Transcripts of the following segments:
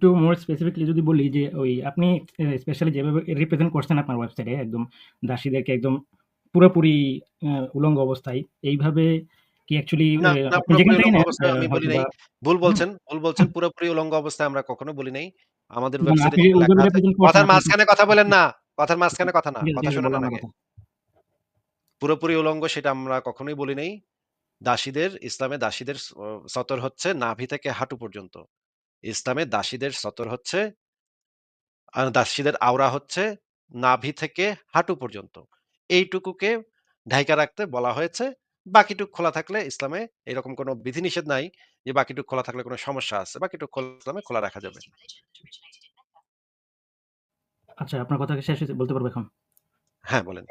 আরেকটু মোর স্পেসিফিকলি যদি বলি যে ওই আপনি স্পেশালি যেভাবে রিপ্রেজেন্ট করছেন আপনার ওয়েবসাইটে একদম দাসীদেরকে একদম পুরোপুরি উলঙ্গ অবস্থায় এইভাবে কি অ্যাকচুয়ালি আমি বলি নাই। ভুল বলছেন ভুল বলছেন পুরোপুরি উলঙ্গ অবস্থায় আমরা কখনো বলি নাই। আমাদের ওয়েবসাইটে কথার মাঝখানে কথা বলেন না কথার মাঝখানে কথা না কথা শুনে না পুরোপুরি উলঙ্গ সেটা আমরা কখনোই বলি নাই। দাসীদের ইসলামে দাসীদের সতর হচ্ছে নাভি থেকে হাঁটু পর্যন্ত। ইসলামে দাসীদের সতর হচ্ছে দাসীদের আওরা হচ্ছে নাভি থেকে হাঁটু পর্যন্ত। এইটুকুকে ঢাইকা রাখতে বলা হয়েছে। বাকিটুক খোলা থাকলে ইসলামে এরকম কোনো বিধিনিষেধ নাই যে বাকিটুক খোলা থাকলে কোনো সমস্যা আছে। বাকিটুক খোলা ইসলামে খোলা রাখা যাবে। আচ্ছা আপনার কথা শেষ হয়েছে বলতে পারব এখন? হ্যাঁ বলেন।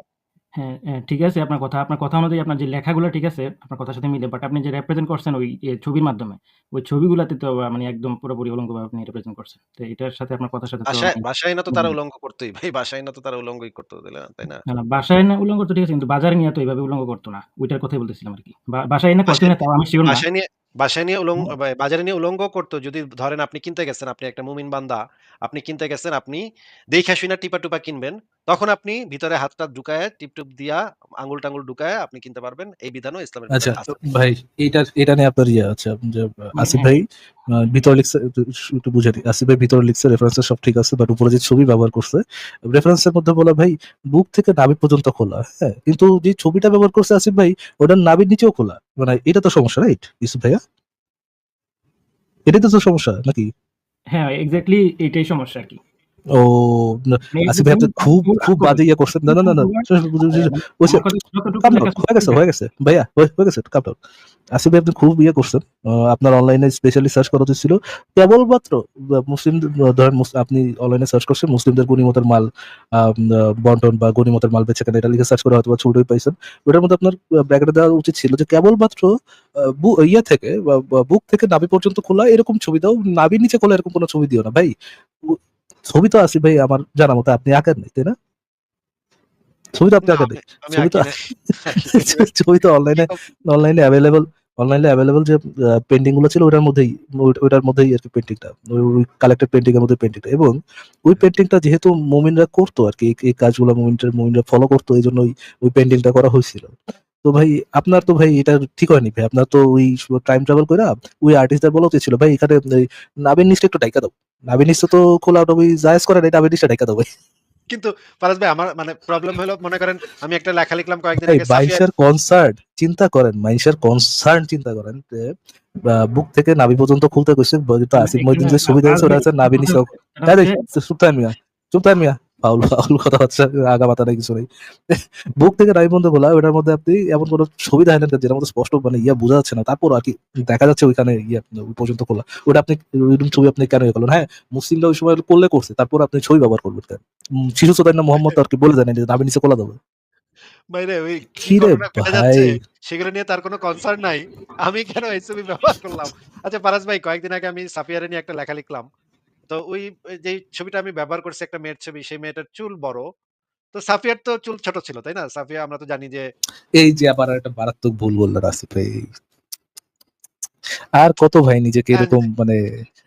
হ্যাঁ, হ্যাঁ, ঠিক আছে আপনার কথা। আপনার কথা অনুযায়ী আপনার যে লেখাগুলো ঠিক আছে, আপনার কথার সাথে মিলে। বাট আপনি যে রিপ্রেজেন্ট করছেন ওই এ ছবির মাধ্যমে, ওই ছবিগুলাতে তো মানে একদম পুরোপুরি উলঙ্গভাবে আপনি রিপ্রেজেন্ট করছেন। তো এটার সাথে আপনার কথার সাথে তো বাসায় মানে বাসায় না তো তারা উলঙ্গ করতোই ভাই বাসায় না তো তারা উলঙ্গই করতো তাই না না, না বাসায় না উলঙ্গ তো ঠিক আছে কিন্তু বাজারে নিয়ে তো এইভাবে উলঙ্গ করতো না। ওইটার কথাই বলতেছিলাম আরকি। বা বাসায় এনে করতো বাসায় না তাও আমি সিউর না। বাসায় নিয়ে বাসায় নিয়ে উলঙ্গ হ্যাঁ, বা- বাজারে নিয়ে উলঙ্গ করতো যদি ধরেন আপনি কিনতে গেছেন আপনি একটা মুমিন বান্দা আপনি কিনতে গেছেন আপনি দেখা শুনা টিপা টুপা কিনবেন তখন আপনি ভিতরে হাতটা ঢুকায় টিপ টুপ দিয়া আঙুল টাঙ্গুল ঢুকায় আপনি কিনতে পারবেন। এই বিধানও ইসলামের আচ্ছা ভিতরে আছে ভাই এটা এটা নিয়ে আপনার ইয়ে আছে যে আসিফ ভাই ভিতরে লিখছে একটু বুঝে দিই আসিফ ভাই ভিতরে লিখছে রেফারেন্সের সব ঠিক আছে বাট উপরে যে ছবি ব্যবহার করছে। রেফারেন্সের মধ্যে বলা ভাই বুক থেকে নাভি পর্যন্ত খোলা। হ্যাঁ কিন্তু যে ছবিটা ব্যবহার করছে আসিফ ভাই ওটা নাভির নিচেও খোলা। মানে এটা তো সমস্যা রাইট ইউসুফ ভাইয়া? এটাই তো সমস্যা নাকি? হ্যাঁ, এক্স্যাক্টলি এটাই সমস্যা আরকি। ও আসিফ ভাই আপনি খুব খুব বাজে ইয়ে করছেন। না না না না হয়ে গেছে হয়ে গেছে। ভাইয়া হয়ে গেছে কাম ডাউন। আসিফ ভাই আপনি খুব ইয়ে করছেন। আপনার অনলাইনে স্পেশালি সার্চ করা উচিত ছিল। কেবলমাত্র মুসলিম ধরেন আপনি অনলাইনে সার্চ করছেন মুসলিমদের গণিমতের মাল বন্টন বা গণিমতের মাল বেচে কেন এটা লিখে সার্চ করে হয়তো বা ছবিটাই পাইছেন। ওটার মধ্যে আপনার ব্র্যাকেটে দেওয়া উচিত ছিল যে কেবলমাত্র ইয়ে থেকে বুক থেকে নাভি পর্যন্ত খোলা এরকম ছবি দাও। নাভির নিচে খোলা এরকম কোনো ছবি দিও না ভাই। ছবি তো আসি ভাই আমার জানা মতো আপনি আঁকেন নাই তাই না? ছবি তো আপনি আঁকেন নাই ছবি তো ছবি তো অনলাইনে অনলাইনে অ্যাভেলেবল অনলাইনে অ্যাভেলেবল যে পেন্টিংগুলো ছিল ওটার মধ্যেই ওটার মধ্যেই আর কি পেন্টিংটা ওই কালেক্টেড পেন্টিং এর মধ্যে পেন্টিংটা এবং ওই পেন্টিংটা যেহেতু মুমিনরা করতো আর কি এই- কাজগুলো মুমিনরা মুমিনরা ফলো করতো এই জন্য ওই ওই পেন্টিংটা করা হয়েছিল। তো ভাই আপনার তো ভাই এটা ঠিক হয়নি ভাই আপনার তো ওই টাইম ট্রাভেল করে ওই আর্টিস্টদের বলা উচিত ছিল ভাই এখানে নাবিন নিচটা একটু ডাইকা দাও। নাবিন নিচটা তো খোলা জায়েজ করে কিন্তু ভাই আমার মানে প্রবলেম হলো মনে করেন আমি একটা লেখা লিখলাম কয়েকদিন আগে কনসার্ট চিন্তা করেন মাইশার কনসার্ট চিন্তা করেন যে বুক থেকে নাভি পর্যন্ত খুলতে কইছে তো আসিফ মইদিন যে সুবিধা আছে ওরা আছে নাবিনিস চুপ থাক মিয়া চুপ থাক মিয়া। কথা হচ্ছে আগা মাথা নাই কিছু নেই। বুক থেকে পর্যন্ত খোলা ওটার মধ্যে আপনি এমন কোনো ছবি দেখেন যেটার মধ্যে স্পষ্ট মানে ইয়া বোঝা যাচ্ছে না। তারপর আর কি দেখা যাচ্ছে ওইখানে ইয়া পর্যন্ত খোলা। ওটা আপনি ওইরকম ছবি আপনি কেন ইয়ে করলেন? হ্যাঁ মুসলিমরা ওই সময় করলে করছে তারপর আপনি ছবি ব্যবহার করবেন কেন? শিশু মোহাম্মদ আর কি বলে জানেন যে নাভি নিচে খোলা দেবে। বাইরে ওই সেগুলো নিয়ে তার কোনো কনসার্ন নাই। আমি কেন এই ছবি ব্যবহার করলাম? আচ্ছা ভাই কয়েকদিন আগে আমি সাফিয়ারে নিয়ে একটা লেখা লিখলাম। তো ওই যে ছবিটা আমি ব্যবহার করছি একটা মেয়ের ছবি সেই মেয়েটার চুল বড়। তো সাফিয়ার তো চুল ছোট ছিল তাই না? সাফিয়া আমরা তো জানি যে এই যে আবার একটা মারাত্মক ভুল বলল রাসিফ ভাই। আর কত ভাই নিজেকে হ্যাঁ। এরকম মানে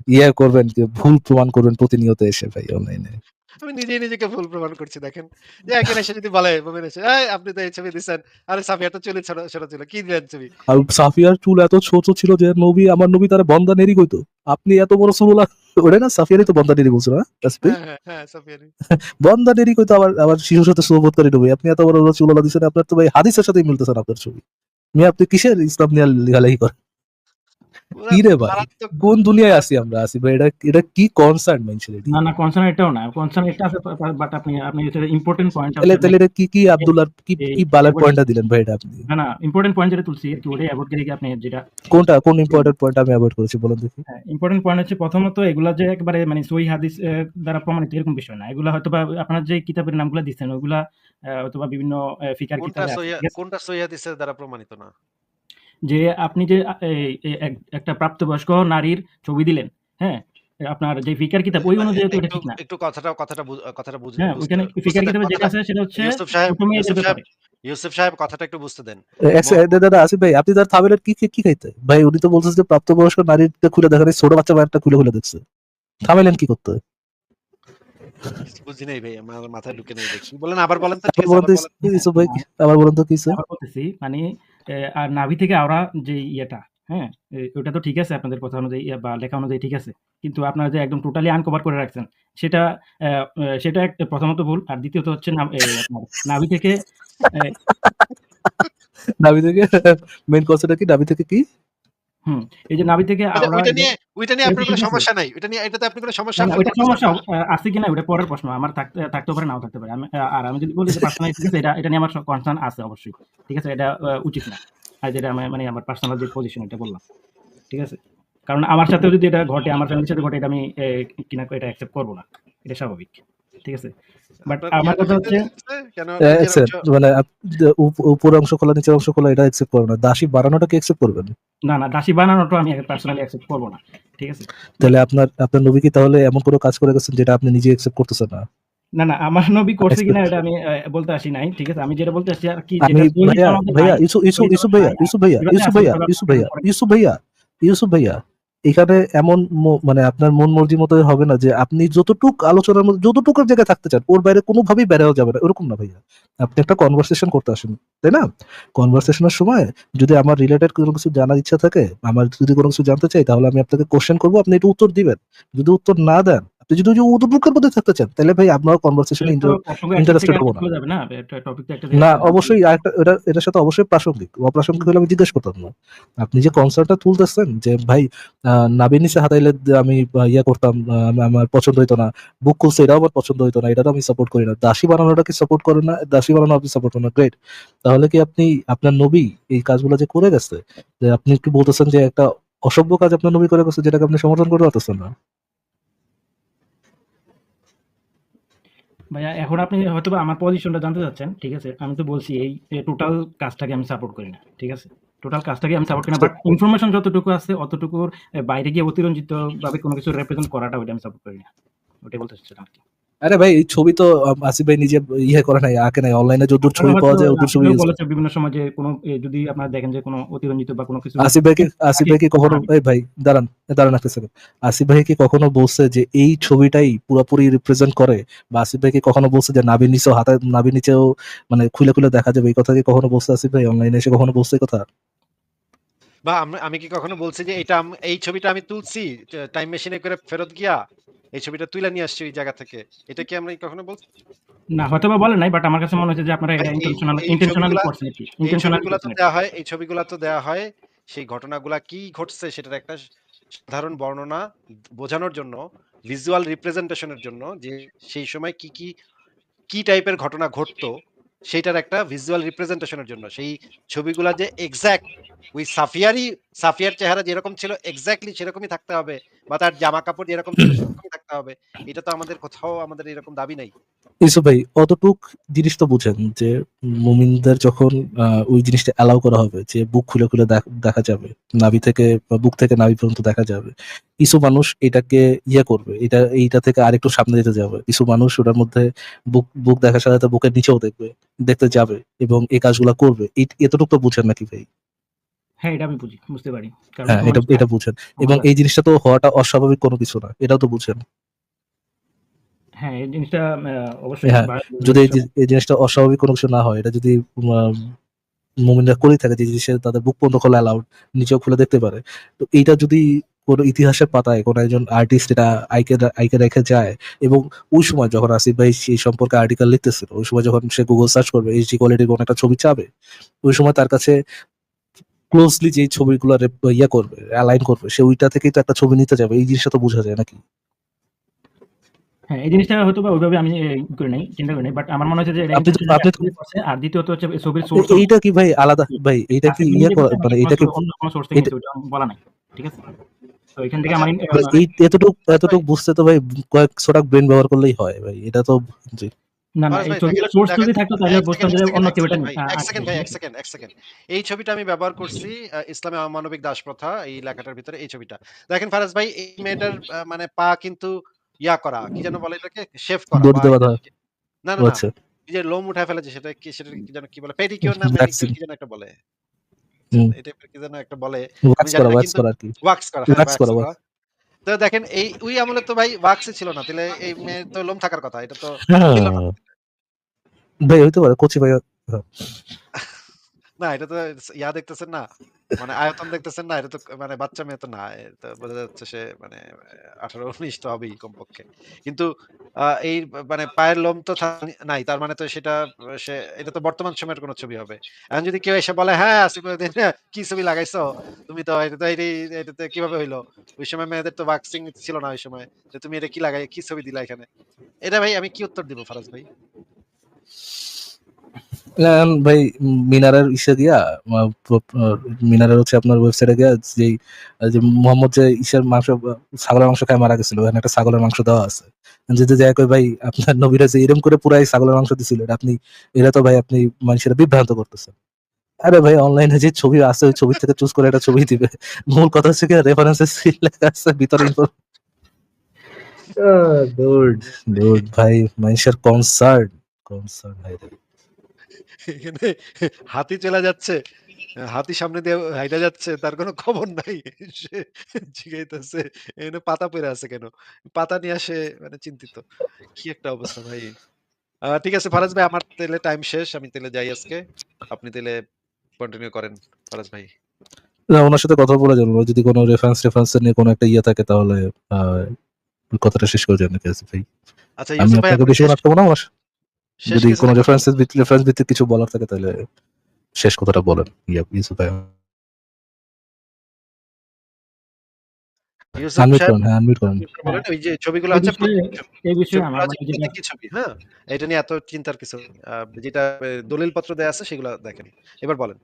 ইয়ে করবেন যে ভুল প্রমাণ করবেন প্রতিনিয়ত এসে ভাই অনলাইনে আমি নিজেই নিজেকে ভুল প্রমাণ করছি দেখেন। যে একদিন এসে যদি বলে মোমেন এসে "এই, আপনি তো এই ছবি দিচ্ছেন। আরে সাফিয়ার তো চুল ছোট ছিল কি দিলেন ছবি? আর সাফিয়ার চুল এত ছোট ছিল যে নবী আমার নবী তারা বন্দা নেরি কইতো। আপনি এত বড় চুল ওরে না সাফিয়ারই তো বন্দা নেরি বলছো না? হ্যাঁ হ্যাঁ হ্যাঁ সাফিয়ারই। বন্দা নেরি কইতো আবার আবার শিশুর সাথে সোহবত করে নবী। আপনি এত বড় বড় চুল দিচ্ছেন আপনার তো ভাই হাদিসের সাথে মিলতেছেন আপনার ছবি। মেয়ে আপনি কিসের ইসলাম নিয়ে লেখালেখি করেন? কি রে ভাই? কোন দুনিয়ায় আছি আমরা আসি ভাই এটা এটা কি কনসার্ন না, না কনসার্ন এটাও না। কনসার্ন এটা আছে বাট আপনি আপনি এটা ইম্পোর্টেন্ট পয়েন্ট তাহলে তাহলে এটা কি কি আব্দুল্লাহ কি কি বালার পয়েন্টটা দিলেন ভাই এটা আপনি না, না ইম্পোর্টেন্ট পয়েন্ট যেটা তুলছি ওটাই করে আপনি যেটা কোনটা কোন ইম্পর্টেন্ট পয়েন্ট আমি অ্যাভয়েড করেছি বলুন দেখি ইম্পর্টেন্ট পয়েন্ট হচ্ছে প্রথমত এগুলা যে একবারে মানে সহি হাদিস দ্বারা প্রমাণিত এরকম বিষয় না এগুলা হয়তো বা আপনার যে কিতাবের নামগুলো দিচ্ছেন ওইগুলা আহ, হয়তো বা বিভিন্ন ফিকার কোনটা কিতাবে? কোনটা সহিহাদিসের দ্বারা প্রমাণিত না যে আপনি যে একটা প্রাপ্তবয়স্ক নারীর ছবি দিলেন হ্যাঁ? আপনার যে ফিকার কিতাব ওই অনুযায়ী তো এটা ঠিক না। একটু কথাটা কথাটা কথাটা বুঝ হ্যাঁ বুঝতে ফিকার কিতাবে যেটা আছে সেটা হচ্ছে ইউসুফ সাহেব ইউসুফ সাহেব ইউসুফ সাহেব কথাটা একটু বুঝতে দেন। দাদা আসিফ ভাই আপনি তার থাবেলের কি কি কি খাইতে? ভাই উনি তো বলছেন যে প্রাপ্তবয়স্ক নারীতে খুলে দেখেন এই ছোট বাচ্চা বাচ্চাটা খুলে খুলে দেখছে। থামাইলেন কি করতে? বুঝি নাই ভাই আমার মাথায় ঢুকে নেই দেখি বলেন আবার বলেন তো ঠিক আবার আছে আবার বলেন। তো কি বলতেছি মানে আর নাভি থেকে আওড়া যে ইয়েটা হ্যাঁ ওটা তো ঠিক আছে আপনাদের কথা অনুযায়ী, বা লেখা অনুযায়ী ঠিক আছে। কিন্তু আপনারা যে একদম টোটালি আনকভার করে রাখছেন, সেটা সেটা একটা প্রথমত ভুল, আর দ্বিতীয়ত হচ্ছে নাভি থেকে নাভি থেকে মেইন কথাটা কি? নাভি থেকে কি? এই যে নাভি থেকে ওইটা- ওইটা নিয়ে ওইটা নিয়ে এটা আপনার কোনো সমস্যা নাই। ওইটা নিয়ে এটাতে আপনি কোনো সমস্যা না, না, feel ওইটা সমস্যা না? আহ, আছে কিনা ওটা পরের প্রশ্ন। আমার থাকতে পারে নাও থাকতে পারে। আমি আর আমি যদি বলি যে পার্সোনাল ঠিক আছে এটা এটা নিয়ে আমার কনসার্ন আছে অবশ্যই। ঠিক আছে এটা উচিত না। আর যেটা আমি মানে আমার পার্সোনাল যে পজিশন এটা বললাম। ঠিক আছে? কারণ আমার সাথে যদি এটা ঘটে আমার ফ্যামিলির সাথে ঘটে এটা আমি কিনা এটা অ্যাকসেপ্ট করব না। এটা স্বাভাবিক। ঠিক আছে। বাট আমার কথা হচ্ছে অংশ- মানে আপ- যে উপ- উপরের অংশ খোলা নিচের অংশ খোলা এটা অ্যাকসেপ্ট করবে না। দাসী বানানোটা কি অ্যাকসেপ্ট করবেন? না না দাসী বানানোটা আমি পার্সোনালি অ্যাকসেপ্ট করব না। ঠিক আছে? তাহলে আপনার আপনার নবী কি তাহলে এমন কোনো কাজ করে গেছেন যেটা আপনি নিজে অ্যাকসেপ্ট করতেছেন না? না না আমার নবী করছে কিনা এটা আমি বলতে আসি নাই ঠিক আছে? আমি যেটা বলতে আসছি আর কি ভাইয়া ইসু ইউসুফ ইউসুফ ভাইয়া। ইউসুফ ভাইয়া আসুন, ভাইয়া ইসু ভাইয়া ইউসুফ ভাইয়া ইউসুফ ভাইয়া এখানে এমন মানে আপনার মন মর্জি মতো হবে না যে আপনি যতটুক আলোচনার মধ্যে, যতটুকুর জায়গায় থাকতে চান, ওর বাইরে কোনোভাবেই বেড়াও যাবে না, ওরকম না ভাইয়া। আপনি একটা কনভারসেশন করতে আসেন, তাই না? কনভারসেশনের সময় যদি আমার রিলেটেড কোনো কিছু জানার ইচ্ছা থাকে, আমার যদি কোনো কিছু জানতে চাই, তাহলে আমি আপনাকে কোশ্চেন করব, আপনি একটু উত্তর দিবেন। যদি উত্তর না দেন যদি ওই উত্তরটুকের মধ্যে থাকতে চান তাহলে ভাই আপনার কনভারসেশনে থেকে হব না। না অবশ্যই আরেকটা এটা এটার সাথে অবশ্যই প্রাসঙ্গিক। অপ্রাসঙ্গিক হলে আমি জিজ্ঞেস করতাম না। আপনি যে কনসার্টটা তুলতেছেন যে ভাই নাবির নিচে হাতাইলে আমি ইয়ে করতাম আমার পছন্দ হইতো না বুক খুলছে এটাও আমার পছন্দ হইতো না এটা তো আমি সাপোর্ট করি না। দাসী বানানোটা কি সাপোর্ট করেন না? দাসী বানানো আপনি সাপোর্ট করেন না? গ্রেট তাহলে কি আপনি আপনার নবী এই কাজগুলো যে করে গেছে যে আপনি কি বলতেছেন যে একটা অসভ্য কাজ আপনার নবী করে গেছে যেটাকে আপনি সমর্থন করতে পারতেছেন না? ভাইয়া এখন আপনি হয়তো আমার পজিশনটা জানতে চাচ্ছেন ঠিক আছে? আমি তো বলছি এই টোটাল কাজটাকে আমি সাপোর্ট করি না ঠিক আছে? টোটাল কাজটাকে আমি সাপোর্ট করি না বাট ইনফরমেশন যতটুকু আছে অতটুকুর বাইরে গিয়ে অতিরঞ্জিত ভাবে কোনো কিছু রিপ্রেজেন্ট করাটা ওইটা আমি সাপোর্ট করি না। ওটাই বলতে চাচ্ছিলাম আর কি। আরে ভাই এই ছবি তো আসিফ ভাই নিজে ইয়ে করে নাই আঁকে নাই অনলাইনে যদ্দূর ছবি পাওয়া যায় ওদের ছবি। বলেছেন বিভিন্ন সময় যে কোনো যদি আপনারা দেখেন যে কোনো অতিরঞ্জিত বা কোনো কিছু আসিফ ভাই কি আসিফ ভাই কি কখনো এই ভাই দাঁড়ান দাঁড়ান একটা সেকেন্ড আসিফ ভাই কি কখনো বলছে যে এই ছবিটাই পুরোপুরি রিপ্রেজেন্ট করে বা আসিফ ভাই কি কখনো বলছে যে নাবির নিচেও হাতে নাবির নিচেও মানে খুলে খুলে দেখা যাবে এই কথা কি কখনো বলছে আসিফ ভাই? অনলাইনে এসে কখনো বলছে এই কথা? বা আমি- আমি কি কখনো বলছি যে এটা এই ছবিটা আমি তুলছি টাইম মেশিনে করে ফেরত গিয়া এই ছবিটা তুলে নিয়ে আসছি ওই জায়গা থেকে। এটা কি আমরা কখনো বলছি? না হয়তো বা বলে নাই বাট আমার কাছে মনে হচ্ছে যে আপনারা এটা ইন্টেনশনাল ইন্টেনশনালি করছেন ইন্টেনশনাল তো দেয়া দেওয়া হয় এই ছবিগুলো তো দেওয়া হয় সেই ঘটনাগুলা কি ঘটছে সেটার একটা সাধারণ বর্ণনা বোঝানোর জন্য ভিজুয়াল রিপ্রেজেন্টেশনের জন্য যে সেই সময় কি কি কি টাইপের ঘটনা ঘটতো সেইটার একটা ভিজুয়াল রিপ্রেজেন্টেশনের জন্য। সেই ছবিগুলা যে এক্সাক্ট ওই সাফিয়ারই, সাফিয়ার চেহারা যেরকম ছিল এক্স্যাক্টলি সেরকমই থাকতে হবে। বা তার জামা কাপড় যেরকম ছিল, সেরকমই থাকতে হবে। এটা তো আমাদের কোথাও আমাদের এরকম দাবি নাই। ইসু ভাই, অতটুক জিনিস তো বুঝেন যে মুমিনদের যখন ওই জিনিসটা অ্যালাউ করা হবে, যে বুক খুলে খুলে দেখা যাবে, নাভি থেকে বুক থেকে নাভি পর্যন্ত দেখা যাবে কিছু মানুষ এটাকে ইয়ে করবে এটা এইটা থেকে আরেকটু সামনে যেতে যাবে। কিছু মানুষ ওটার মধ্যে বুক বুক দেখার সাথে বুকের নিচেও দেখবে দেখতে যাবে এবং এই কাজগুলা করবে। এতটুকু তো বুঝেন নাকি ভাই? হ্যাঁ এটা আমি বুঝি বুঝতে পারি। হ্যাঁ এটা এটা বুঝেন। এবং এই জিনিসটা তো হওয়াটা অস্বাভাবিক কোনো কিছু না এটাও তো বুঝেন। হ্যাঁ এই জিনিসটা অবশ্যই হ্যাঁ, যদি এই জিনিসটা অস্বাভাবিক কোনো কিছু না হয় এটা যদি মুমিনরা থাকে যে জিনিসের তাদের বুক পর্যন্ত খোলা অ্যালাউড নিচেও খুলে দেখতে পারে। তো এইটা যদি কোনো ইতিহাসের পাতায় কোনো একজন আর্টিস্ট এটা আইকে আইকে রেখে যায় এবং ওই সময় যখন আসিফ ভাই সেই সম্পর্কে আর্টিকেল লিখতেছিল ওই সময় যখন সে গুগল সার্চ করবে এইচডি কোয়ালিটির কোনো একটা ছবি চাবে ওই সময় তার কাছে ক্লোজলি যে ছবিগুলো ইয়ে করবে অ্যালাইন করবে সে ওইটা থেকেই তো একটা ছবি নিতে যাবে এই জিনিসটা তো বোঝা যায় নাকি? হ্যাঁ এই জিনিসটা হয়তো বা ওইভাবে আমি করি নাই চিন্তা করি নাই বাট আমার মনে হচ্ছে যে আপনি আপনি আর দ্বিতীয়ত হচ্ছে ছবির সোর্স এইটা কি ভাই আলাদা? ভাই এইটা কি ইয়ে মানে এটা কি অন্য কোনো সোর্স থেকে বলা নাই ঠিক আছে? তো এখান থেকে আমার এতটুক এতটুক বুঝতে তো ভাই কয়েক ছোটা ব্রেন ব্যবহার করলেই হয় ভাই এটা তো জি। না না এই ভাই, সোর্স যদি থাকতো তাহলে বুঝতাম যে অন্য কেউ এটা এক সেকেন্ড ভাই, এক সেকেন্ড এক সেকেন্ড, এই ছবিটা আমি ব্যবহার করছি ইসলামে অমানবিক দাস প্রথা এই লেখাটার ভিতরে এই ছবিটা। দেখেন ফারাজ ভাই এই মেয়েটার মানে পা কিন্তু ইয়া করা কি যেন বলে এটাকে? শেভ করা। না না না। আচ্ছা। যে লোম উঠায় ফেলেছে সেটা কি সেটা কি যেন কি বলে? পেডিকিউর না কি যেন একটা বলে? এই কি যেন একটা বলে? ওয়াক্স করা ওয়াক্স করা আর কি। ওয়াক্স করা Wax হ্যাঁ, করা। তো দেখেন এই ওই আমলে তো ভাই ওয়াক্সই ছিল না তাহলে এই মেয়ে তো লোম থাকার কথা এটা তো হ্যাঁ। ছিল না। ভাই হইতে পারে কচি ভাই না এটা তো ইয়া দেখতেছেন না। মানে আয়তন দেখতেছেন না এটা তো মানে বাচ্চা মেয়ে তো না বোঝা যাচ্ছে সে মানে আঠারো উনিশ তো হবেই কমপক্ষে। কিন্তু এই মানে পায়ের লোম তো নাই তার মানে তো সেটা সে এটা তো বর্তমান সময়ের কোনো ছবি হবে। এখন যদি কেউ এসে বলে হ্যাঁ আসিফ উদ্দিন, কি ছবি লাগাইছো? তুমি তো এটা তো এটাতে কীভাবে হইল? ওই সময় মেয়েদের তো ভ্যাকসিন ছিল না ওই সময় যে তুমি এটা কি লাগাই কি ছবি দিলা এখানে? এটা ভাই আমি কি উত্তর দিব ফারাজ ভাই? ভাই মিনারের ইসে গিয়া মিনারের হচ্ছে আপনার ওয়েবসাইটে গিয়া যেই যে মোহাম্মদ যে ইসের মাংস ছাগলের মাংস খায় মারা গেছিল ওখানে একটা ছাগলের মাংস দেওয়া আছে। যদি যাই কই ভাই আপনার নবীরা যে এরকম করে পুরাই ছাগলের মাংস দিছিল এটা আপনি এটা তো ভাই আপনি মানুষেরা বিভ্রান্ত করতেছেন। আরে ভাই অনলাইনে যে ছবি আছে ওই ছবি থেকে চুজ করে একটা ছবি দিবে। মূল কথা হচ্ছে কি রেফারেন্সেস লেখা আছে ভিতরে ভাই মানুষের কনসার্ট কনসার্ন ভাই। এখানে হাতি চলে যাচ্ছে। হাতি সামনে দিয়ে হাইটা যাচ্ছে তার কোনো খবর নাই। সে জিগাইতেছে এখানে পাতা পড়ে আছে কেন? পাতা নিয়ে আসে মানে চিন্তিত। কি একটা অবস্থা ভাই। ঠিক আছে ফারাজ ভাই আমার তেলে টাইম শেষ আমি তেলে যাই আজকে। আপনি তেলে কন্টিনিউ করেন ফারাজ ভাই। না ওনার সাথে কথা বলে যাব যদি কোনো রেফারেন্স রেফারেন্স নিয়ে কোনো একটা ইয়ে থাকে তাহলে কথাটা শেষ করে কাছে ভাই। আচ্ছা আমি ইউসুফ ভাই আপনাকে আপনি বেশি আটকাবো না যদি কোনো কথা রেফারেন্স রেফারেন্স ভিত্তিক কিছু বলার থাকে তাহলে শেষ কথাটা বলেন। ইয়া ইউসুফ ভাই। হ্যাঁ মানে হ্যাঁ? এটা নিয়ে এত চিন্তার কিছু যেটা দলিল পত্র দেয়া আছে সেগুলো দেখেন। এবার বলেন।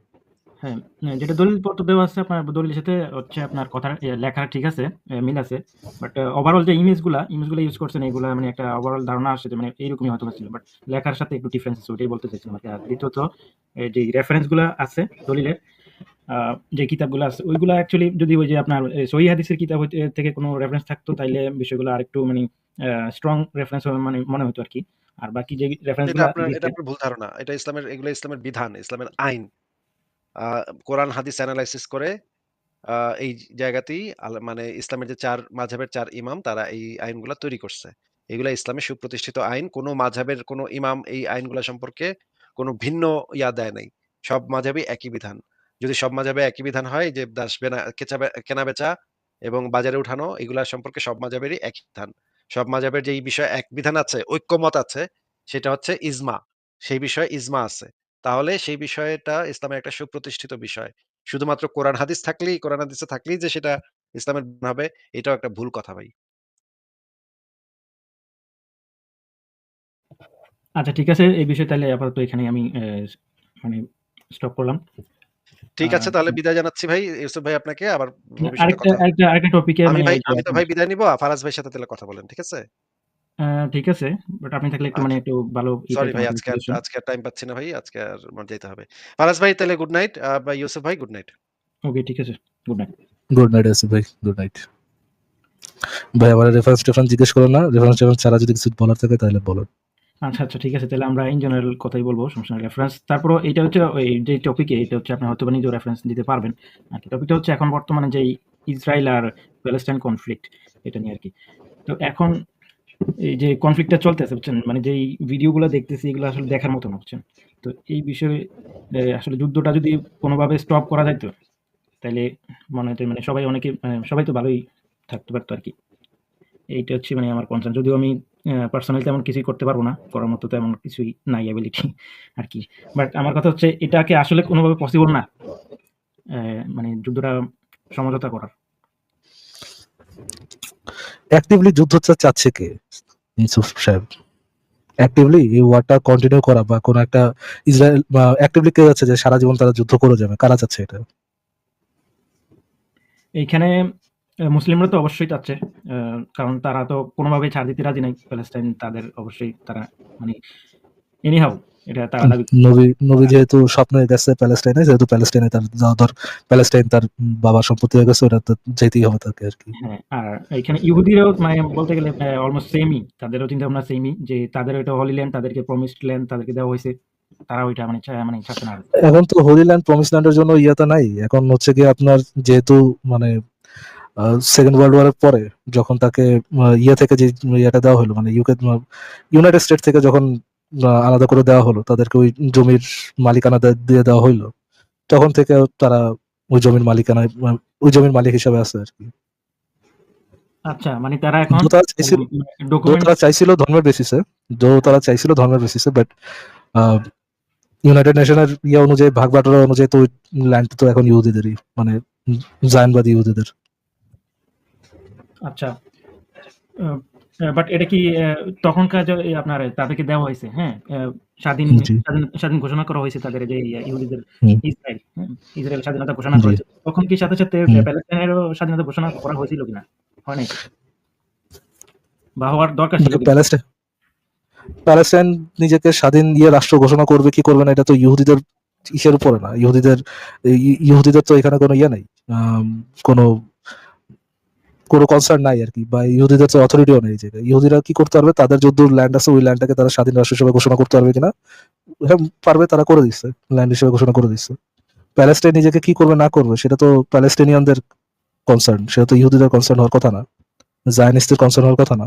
হ্যাঁ হ্যাঁ, যেটা দলিলপত্র দেওয়া আছে আপনার দলিলের সাথে হচ্ছে আপনার লেখা ঠিক আছে এ, মিল আছে বাট ওভারঅল যে ইমেজগুলা ইমেজগুলো ইউজ করছেন এগুলা মানে একটা ওভারঅল ধারণা আসছে যে মানে এইরকমই ছিল বাট লেখার সাথে একটু ডিফারেন্স আছে ওটাই বলতে চাইছিলাম আর আর দ্বিতীয়ত এই যে রেফারেন্সগুলো আছে দলিলের যে কিতাবগুলো আছে ওইগুলো অ্যাকচুয়ালি যদি ওই যে আপনার এ, হাদিসের কিতাব হইতে- থেকে কোনো রেফারেন্স থাকতো তাইলে বিষয়গুলো আরেকটু মানে স্ট্রং রেফারেন্স মানে মনে হতো আর কি। আর বাকি যে এটা রেফারেন্সগুলো আপনার এটা আপনার ভুল ধারণা এটা ইসলামের এগুলো ইসলামের বিধান ইসলামের আইন। কোরআন হাদিস অ্যানালাইসিস করে এই জায়গাতেই মানে ইসলামের যে চার মাঝহের চার ইমাম, তারা এই আইনগুলো তৈরি করছে। এগুলা ইসলামের সুপ্রতিষ্ঠিত আইন, কোনো মাঝহের, কোনো ইমাম এই আইনগুলা সম্পর্কে কোনো ভিন্ন ইয়া দেয় নাই। সব মাঝাবই একই বিধান। যদি সব মাঝাবে একই বিধান হয়, যে দাস কেনা বেচা এবং বাজারে উঠানো, এগুলা সম্পর্কে সব মাঝাবেরই একই বিধান। সব মাঝাবের যে বিষয়ে এক বিধান আছে, ঐক্যমত আছে, সেটা হচ্ছে ইজমা। সেই বিষয়ে ইজমা আছে। তাহলে সেই বিষয়টা ইসলামের একটা সুপ্রতিষ্ঠিত বিষয়। শুধুমাত্র কোরআন হাদিস থাকলেই কোরআন হাদিসে থাকলেই যে সেটা ইসলামের হবে এটাও একটা ভুল কথা ভাই। আচ্ছা ঠিক আছে এই বিষয়ে তাহলে আপাতত এখানে আমি মানে স্টপ করলাম। ঠিক আছে তাহলে বিদায় জানাচ্ছি ভাই ইউসুফ ভাই আপনাকে আবার ভবিষ্যতে আরেকটা কথা হবে। আরেকটা আরেকটা টপিকে আমি মানে ভাই আমি তো ভাই বিদায় নিব ফারাজ ভাইয়ের সাথে তাহলে কথা বলেন ঠিক আছে? আহ, ঠিক আছে বাট আপনি থাকলে একটু মানে একটু ভালো ই সরি ভাই আর আজকে আর- আজকে টাইম পাচ্ছি না ভাই আজকে আর আমার যেতে হবে। ফারাজ ভাই তাহলে গুড নাইট বা ইউসুফ ভাই গুড নাইট ওকে ঠিক আছে good night good night Asif ভাই গুড নাইট ভাই আমার রেফারেন্স রেফারেন্স জিজ্ঞেস করো না রেফারেন্স রেফারেন্স ছাড়া যদি কিছু বলার থাকে তাহলে বলো। আচ্ছা আচ্ছা ঠিক আছে তাহলে আমরা ইন জেনারেল কথাই বলব সমস্যা নেই রেফারেন্স তারপর এটা হচ্ছে ওই যে টপিকে এটা হচ্ছে আপনি হয়তো বা নিজেও রেফারেন্স দিতে পারবেন। আর কি টপিকটা হচ্ছে এখন বর্তমানে যে ইসরায়েল আর প্যালেস্টাইন কনফ্লিক্ট এটা নিয়ে আর কি। তো এখন এই যে কনফ্লিক্টটা চলতেছে, বুঝছেন? মানে যেই ভিডিওগুলো দেখতেছি, এগুলো আসলে দেখার মতো না বুঝছেন? তো এই বিষয়ে আসলে যুদ্ধটা যদি কোনোভাবে স্টপ করা যায় তো তাহলে মনে হয় মানে সবাই অনেকে মানে সবাই তো ভালোই থাকতে পারতো আর কি। এইটা হচ্ছে মানে আমার কনসার্ন যদিও আমি পার্সোনালি তেমন কিছুই করতে পারব না, করার মতো তেমন কিছুই নাই অ্যাবিলিটি আর কি। বাট আমার কথা হচ্ছে, এটাকে আসলে কোনোভাবে পসিবল না মানে যুদ্ধটা সমঝোতা করার। অ্যাক্টিভলি যুদ্ধ চাচ্ছে কে? ইউসুফ সাহেব। অ্যাক্টিভলি এই ওয়ারটা কন্টিনিউ করা বা কোনো একটা ইসরায়েল বা অ্যাক্টিভলি কে যাচ্ছে যে সারা জীবন তারা যুদ্ধ করে যাবে? কারা চাচ্ছে এটা? এইখানে মুসলিমরা তো অবশ্যই চাচ্ছে কারণ তারা তো কোনোভাবেই ছাড় দিতে রাজি নাই, প্যালেস্টাইন তাদের অবশ্যই তারা মানে এনিহাউ এটা তারা দাবি নবী নবী যেহেতু স্বপ্নে গেছে প্যালেস্টাইনে যেহেতু প্যালেস্টাইনে তার যা ধর প্যালেস্টাইন তার বাবার সম্পত্তি হয়ে গেছে ওটা তো যেতেই হবে তাকে আর কি। হ্যাঁ আর এখানে ইহুদিরাও মানে বলতে গেলে অলমোস্ট সেমই তাদেরও চিন্তা ভাবনা সেমই যে তাদের ওইটা হলি ল্যান্ড তাদেরকে প্রমিসড ল্যান্ড তাদেরকে দেওয়া হয়েছে। তারা ওইটা মানে মানে না এখন তো হোলি ল্যান্ড প্রমিস ল্যান্ডের জন্য ইয়াটা নাই। এখন হচ্ছে কি আপনার যেহেতু মানে সেকেন্ড ওয়ার্ল্ড ওয়ারের পরে যখন তাকে ইয়ে থেকে যে ইয়েটা দেওয়া হলো মানে ইউকে ইউনাইটেড স্টেট থেকে যখন আলাদা করে দেওয়া হলো তাদেরকে ওই জমির মালিকানা দিয়ে দেওয়া হইল। তখন থেকে তারা ওই জমির মালিকানা ওই জমির মালিক হিসাবে আছে আর কি। আচ্ছা মানে তারা এখন তারা চাইছিল ধর্মের বেসিসে তারা চাইছিল ধর্মের বেসিসে বাট ইউনাইটেড নেশনের ইয়ে অনুযায়ী ভাগ বাটোয়ারা অনুযায়ী তো ল্যান্ড তো এখন ইহুদিদেরই মানে জায়নবাদী ইহুদিদের। আচ্ছা বাট এটা কি তখনকার আপনার তাদেরকে দেওয়া হয়েছে হ্যাঁ? স্বাধীন স্বাধীন ঘোষণা করা হয়েছে তাদের যে ইহুদিদের। ইসরায়েল হ্যাঁ, ইসরায়েল স্বাধীনতা ঘোষণা করেছে। তখন কি সাথে সাথে। প্যালেস্টাইনেরও স্বাধীনতা ঘোষণা করা হয়েছিল কিনা? হয় নাই? বা হওয়ার দরকার ছিল কিনা? প্যালেস্টাইন প্যালেস্টাইন নিজেকে স্বাধীন ইয়ে রাষ্ট্র ঘোষণা করবে কি করবে না এটা তো ইহুদিদের ইসের উপরে না। ইহুদিদের ইহুদিদের তো এখানে কোনো ইয়ে নাই। কোনো কোনো কনসার্ন নাই আর কি। বা ইহুদিদের তো অথরিটিও নেই জায়গায় ইহুদিরা কি করতে পারবে? তাদের যদ্দূর ল্যান্ড আছে ওই ল্যান্ডটাকে তারা স্বাধীন রাষ্ট্র হিসেবে ঘোষণা করতে পারবে কিনা? হ্যাঁ পারবে তারা করে দিচ্ছে ল্যান্ড হিসেবে ঘোষণা করে দিচ্ছে। প্যালেস্টাইন নিজেকে কি করবে না করবে সেটা তো প্যালেস্টাইনিয়ানদের কনসার্ন সেটা তো ইহুদিদের কনসার্ন হওয়ার কথা না। জায়নিস্টের কনসার্ন হওয়ার কথা না।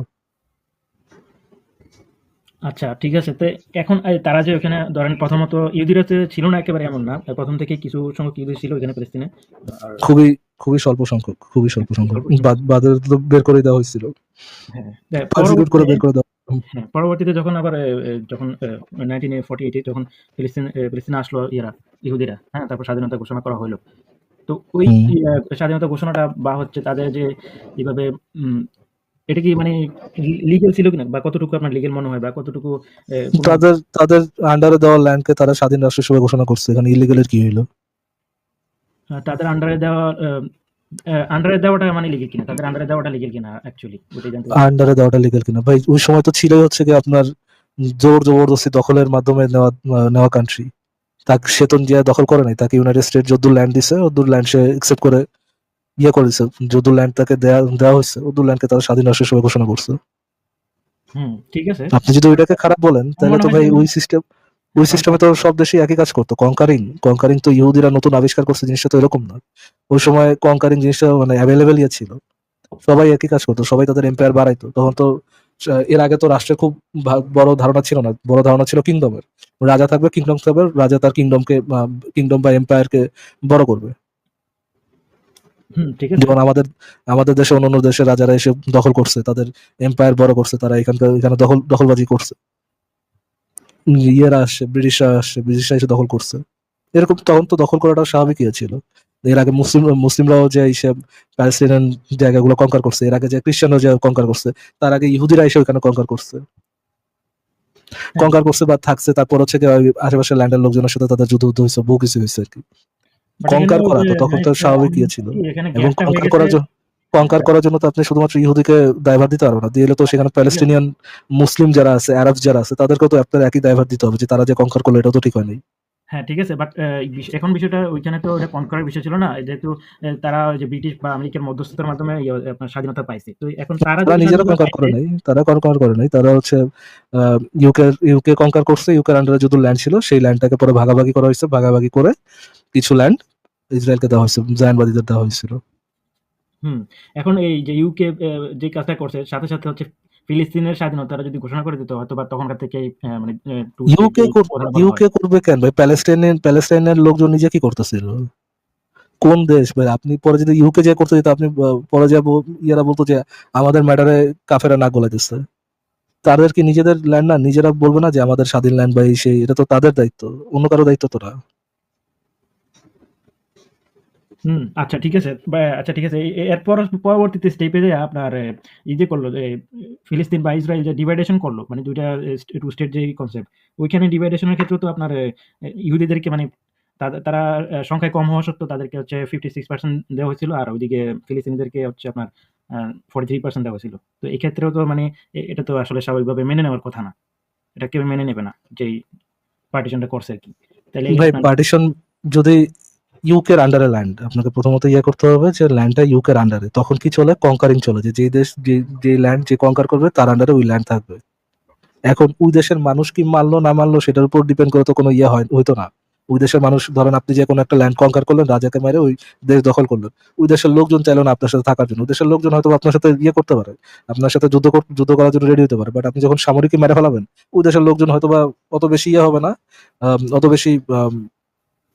আচ্ছা ঠিক আছে। তো এখন তারা যে ওখানে ধরেন প্রথমত ইহুদিরা ছিল না একেবারে এমন না। প্রথম থেকে কিছু সংখ্যক ইহুদি ছিল ওখানে প্যালেস্তিনে খুবই খুবই স্বল্প সংখ্যক খুবই স্বল্প সংখ্যক। বাদের তো বের করে দেওয়া হয়েছিল। হ্যাঁ করে বের পরবর্তীতে করে দেওয়া হ্যাঁ, পরবর্তীতে যখন আবার যখন নাইনটিন ফর্টি এইটে যখন ফিলিস্তিন আসলো ইয়েরা ইহুদিরা হ্যাঁ তারপর স্বাধীনতা ঘোষণা করা হলো। তো ওই স্বাধীনতা ঘোষণাটা বা হচ্ছে তাদের যে এইভাবে এটা কি মানে লিগেল ছিল কিনা? বা কতটুকু আপনার লিগেল মনে হয়? বা কতটুকু তাদের তাদের আন্ডারে দেওয়া ল্যান্ডকে তারা স্বাধীন রাষ্ট্র হিসেবে ঘোষণা করছে। এখানে ইলিগেলের কি হইল? আহ, তাদের আন্ডারে দেওয়া আন্ডারে দেওয়াটা মানে লিগেল কিনা? তাদের আন্ডারে দেওয়াটা লিগেল কিনা অ্যাকচুয়ালি ওটাই জানতে। আন্ডারে দেওয়াটা লিগেল কিনা? ভাই ওই সময় তো ছিলই হচ্ছে কি আপনার জোর জবরদস্তি দখলের মাধ্যমে নেওয়া নেওয়া কান্ট্রি তাকে সে তো যে দখল করে নাই। তাকে ইউনাইটেড স্টেট যদুর ল্যান্ড দিছে ওদুর ল্যান্ড সে একসেপ্ট করে ইয়ে করেছে যদুর ল্যান্ড তাকে দেয়া দেওয়া হয়েছে ওদুর ল্যান্ডকে তারা স্বাধীন রাষ্ট্র হিসেবে ঘোষণা করছে। হুম ঠিক আছে। আপনি যদি ওইটাকে খারাপ বলেন তাহলে তো ভাই ওই সিস্টেম ওই সিস্টেমে তো সব দেশই একই কাজ করতো। কনকারিং কনকারিং তো ইহুদিরা নতুন আবিষ্কার করছে জিনিসটা তো এরকম না ওই সময় কনকারিং জিনিসটা মানে অ্যাভেলেবেল ছিল। সবাই একই কাজ করতো সবাই তাদের এম্পায়ার বাড়াইতো। তখন তো এর আগে তো রাষ্ট্রের খুব বড় ধারণা ছিল না। বড় ধারণা ছিল কিংডমের রাজা থাকবে কিংডম থাকবে রাজা তার কিংডমকে কিংডম বা এম্পায়ারকে বড় করবে। যেমন আমাদের আমাদের দেশে অন্য অন্য দেশের রাজারা এসে দখল করছে তাদের এম্পায়ার বড় করছে তারা এখানকার এখানে দখল দখলবাজি করছে। ইয়েরা আসছে ব্রিটিশরা আসছে ব্রিটিশরা এসে দখল করছে। এরকম তখন তো দখল করাটা স্বাভাবিকই ছিল। এর আগে মুসলিম মুসলিমরাও যে এসে প্যালেস্টাইনিয়ান জায়গাগুলো কনকার করছে এর আগে যে খ্রিস্টানরা যে কনকার করছে তার আগে ইহুদিরা এসে ওখানে কঙ্কার করছে। কনকার করছে বা থাকছে তারপর হচ্ছে আশেপাশের ল্যান্ডের লোকজনের সাথে তাদের যুদ্ধ যুদ্ধ হয়েছে বহু কিছু হয়েছে আর কি। কঙ্কার করা তো তখন তো স্বাভাবিক ইয়ে ছিল। এবং কঙ্কার হয়ে করার জন্য কনকার করার জন্য তো আপনি শুধুমাত্র ইহুদিকে দায়ভার দিতে পারবেন না। দিলে তো সেখানে প্যালেস্টিনিয়ান মুসলিম যারা আছে আরব যারা আছে তাদেরকেও তো আপনার একই দায়ভার দিতে হবে যে তারা যে কনকার করল এটা তো ঠিক হয়নি। হ্যাঁ ঠিক আছে বাট এখন বিষয়টা ওইখানে তো ওটা কন করার বিষয় ছিল না যেহেতু তারা যে ব্রিটিশ বা আমেরিকার মধ্যস্থতার মাধ্যমে ইয়ে, আপনার স্বাধীনতা পাইছে। তো এখন তারা তারা নিজেরা কনকার করে নাই তারা কনকার করে নাই তারা হচ্ছে ইউকে ইউকে কনকার করছে ইউকের আন্ডারে যত ল্যান্ড ছিল সেই ল্যান্ডটাকে পরে ভাগাভাগি করা হয়েছে ভাগাভাগি করে কিছু ল্যান্ড ইসরায়েলকে দেওয়া হয়েছে জায়নবাদীদের দেওয়া হয়েছিল। হুম এখন এই যে ইউকে যে কাজটা করছে সাথে সাথে হচ্ছে ফিলিস্তিনের স্বাধীনতা যদি ঘোষণা করে দিত হয়তো বা তখনকার থেকে মানে ইউকে হয়। ইউকে করবে কেন ভাই? প্যালেস্টাইনের প্যালেস্টাইনের লোকজন নিজে কি করতেছিল? কোন দেশ ভাই? আপনি পরে যদি ইউকে যে করতে দিত আপনি পরে যে বল- ইয়েরা বলতো যে আমাদের ম্যাটারে কাফেরা না গলা দিচ্ছে। তাদের কি নিজেদের ল্যান্ড না? নিজেরা বলবে না যে আমাদের স্বাধীন ল্যান্ড বা এই সেই এটা তো তাদের দায়িত্ব অন্য কারও দায়িত্ব তো না। হুম আচ্ছা ঠিক আছে। বা- আচ্ছা ঠিক আছে। এ- এ- এরপর পরবর্তীতে স্টেপে যে আপনার এ, ই যে করল যে ফিলিস্তিন বা ইসরায়েল যে ডিভাইডেশন করল মানে দুইটা টু স্টেট যে কনসেপ্ট ওইখানে ডিভাইডেশনের ক্ষেত্রে তো আপনার এ, ইহুদিদেরকে মানে তাদের- তারা এ, সংখ্যায় কম হওয়া সত্ত্বেও তাদেরকে হচ্ছে ফিফটি সিক্স পার্সেন্ট দেওয়া হয়েছিল আর ওইদিকে ফিলিস্তিনিদেরকে হচ্ছে আপনার ফর্টি থ্রি পার্সেন্ট দেওয়া হয়েছিল। তো এই ক্ষেত্রেও তো মানে এ- এটা তো আসলে স্বাভাবিকভাবে মেনে নেওয়ার কথা না। এটা কেউ মেনে নেবে না যেই পার্টিশনটা করছে আর কি। তাহলে ভাই আপনার- পার্টিশন যদি ইউকের আন্ডারে ল্যান্ড আপনাকে প্রথমত ইয়ে করতে হবে যে ল্যান্ডটা ইউকের আন্ডারে তখন কি চলে? কনকারিং চলে। যে যে দেশ, যে যে ল্যান্ড যে কনকার করবে, তার আন্ডারে ওই ল্যান্ড থাকবে। এখন ওই দেশের মানুষ কি মানলো, না মানলো, সেটার উপর ডিপেন্ড করে তো কোনো ইয়ে হয়, হইতো না। ওই দেশের মানুষ, ধরেন আপনি যে কোনো একটা ল্যান্ড কনকার করলেন, রাজাকে মেরে ওই দেশ দখল করলেন। ওই দেশের লোকজন চাইলো না আপনার সাথে থাকার জন্য। ওই দেশের লোকজন হয়তো আপনার সাথে ইয়ে করতে পারে, আপনার সাথে যুদ্ধ যুদ্ধ করার জন্য রেডি হতে পারে। বাট আপনি যখন সামরিকই মেরে ফেলাবেন, ওই দেশের লোকজন হয়তো বা অত বেশি ইয়ে হবে না। অত বেশি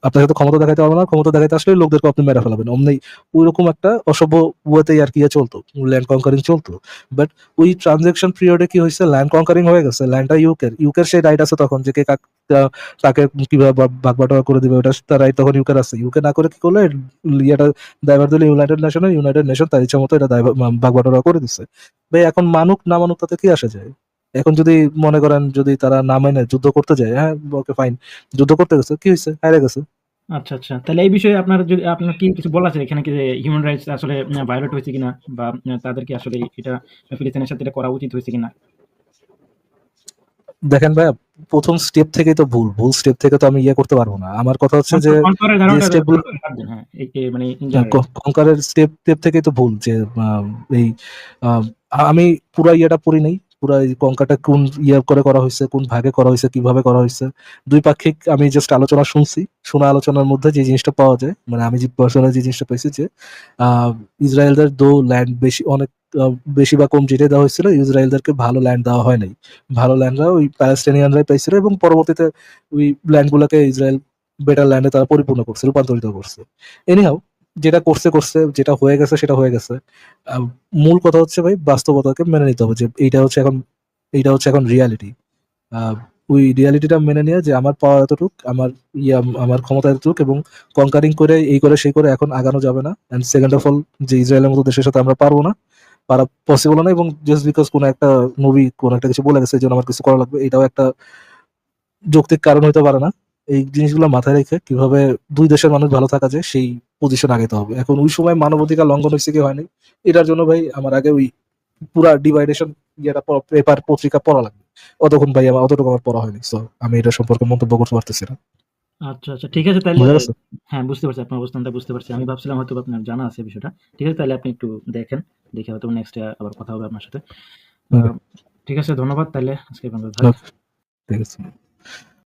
আপনার সাথে ক্ষমতা দেখাইতে পারবে না। ক্ষমতা দেখাইতে আসলে লোকদেরকে আপনি মেরে ফেলাবেন। অমনি ওইরকম একটা অসভ্য ওয়েতেই আর কি ইয়ে চলতো ল্যান্ড কনকারিং চলতো। বাট ওই ট্রানজেকশন পিরিয়ডে কি হয়েছে? ল্যান্ড কনকারিং হয়ে গেছে। ল্যান্ডটা ইউকের ইউকের সেই রাইট আছে তখন, যে কে তাকে কীভাবে ভাগ বাটোয়ারা করে দিবে, ওটা তার রাইট তখন ইউকের আছে। ইউকে না করে কি করল? ইয়েটা দায়ভার দিলে ইউনাইটেড নেশনের ইউনাইটেড নেশন তার ইচ্ছা মতো এটা বাটোয়ারা করে দিচ্ছে ভাই, এখন মানুক না মানুক তাতে কি আসা যায়? এখন যদি মনে করেন যদি তারা না মেনে যুদ্ধ করতে যায় হ্যাঁ ওকে ফাইন যুদ্ধ করতে গেছে কি হয়েছে? হারে গেছে। আচ্ছা আচ্ছা তাহলে এই বিষয়ে আপনার যদি আপনার কি কিছু বলা আছে এখানে কি হিউম্যান রাইটস আসলে ভায়োলেট হয়েছে কিনা বা তাদেরকে আসলে এটা ফিলিস্তিনের সাথে এটা করা উচিত হয়েছে কিনা? দেখেন ভাই প্রথম স্টেপ থেকেই তো ভুল ভুল স্টেপ থেকে তো আমি ইয়ে করতে পারব না। আমার কথা হচ্ছে যে কনকরের ধারণাটা step গুলো- বাদ দেন, হ্যাঁ মানে। কঙ্কারের স্টেপ স্টেপ থেকেই তো ভুল যে এই আমি পুরা ইয়েটা পড়ি নাই। পুরা এই কঙ্কাটা কোন ইয়ে করে করা হয়েছে, কোন ভাগে করা হয়েছে, কীভাবে করা হয়েছে। দুই পাক্ষিক আমি জাস্ট আলোচনা শুনছি, শোনা আলোচনার মধ্যে যে জিনিসটা পাওয়া যায় মানে আমি যে পার্সোনাল যে জিনিসটা পেয়েছি যে ইসরায়েলদের দো ল্যান্ড বেশি, অনেক বেশি বা কম যেটা দেওয়া হয়েছিল, ইসরায়েলদেরকে ভালো ল্যান্ড দেওয়া হয় নাই। ভালো ল্যান্ডরা ওই প্যালেস্টাইনিয়ানরাই পাইছিল এবং পরবর্তীতে ওই ল্যান্ডগুলোকে ইসরায়েল বেটার ল্যান্ডে তারা পরিপূর্ণ করছে, রূপান্তরিত করছে। এনিহাও যেটা করছে করছে, যেটা হয়ে গেছে, সেটা হয়ে গেছে। মূল কথা হচ্ছে ভাই, বাস্তবতাকে মেনে নিতে হবে যে এইটা হচ্ছে এখন, এইটা হচ্ছে এখন রিয়ালিটি ওই রিয়ালিটিটা মেনে নিয়ে যে আমার পাওয়ার এতটুক, আমার ইয়া, আমার ক্ষমতা এতটুক এবং কনকারিং করে, এই করে, সেই করে এখন আগানো যাবে না। অ্যান্ড সেকেন্ড অফ অল যে ইসরায়েলের মতো দেশের সাথে আমরা পারব না, পারা পসিবল না এবং জাস্ট বিকজ কোনো একটা মুভি কোনো একটা কিছু বলে গেছে জন্য আমার কিছু করা লাগবে, এটাও একটা যৌক্তিক কারণ হতে পারে না। এই জিনিসগুলো মাথায় রেখে কীভাবে দুই দেশের মানুষ ভালো থাকা যায় সেই পজিশন আগাইতে হবে। এখন ওই সময় মানবাধিকার লঙ্ঘন হয়েছে কি হয়নি? এটার জন্য ভাই আমার আগে ওই পুরা ডিভাইডেশন ইয়েটা পেপার পত্রিকা পড়া লাগবে। অতক্ষণ ভাই আমার অতটুকু আমার পড়া হয়নি। সো আমি এটা সম্পর্কে মন্তব্য করতে পারতেছি না। আচ্ছা আচ্ছা ঠিক আছে তাহলে হ্যাঁ বুঝতে পারছি আপনার অবস্থানটা বুঝতে পারছি। আমি ভাবছিলাম হয়তো আপনার জানা আছে বিষয়টা। ঠিক আছে তাহলে আপনি একটু দেখেন দেখে হয়তো নেক্সট আবার কথা হবে আপনার সাথে। ঠিক আছে ধন্যবাদ তাহলে। আজকে ঠিক আছে।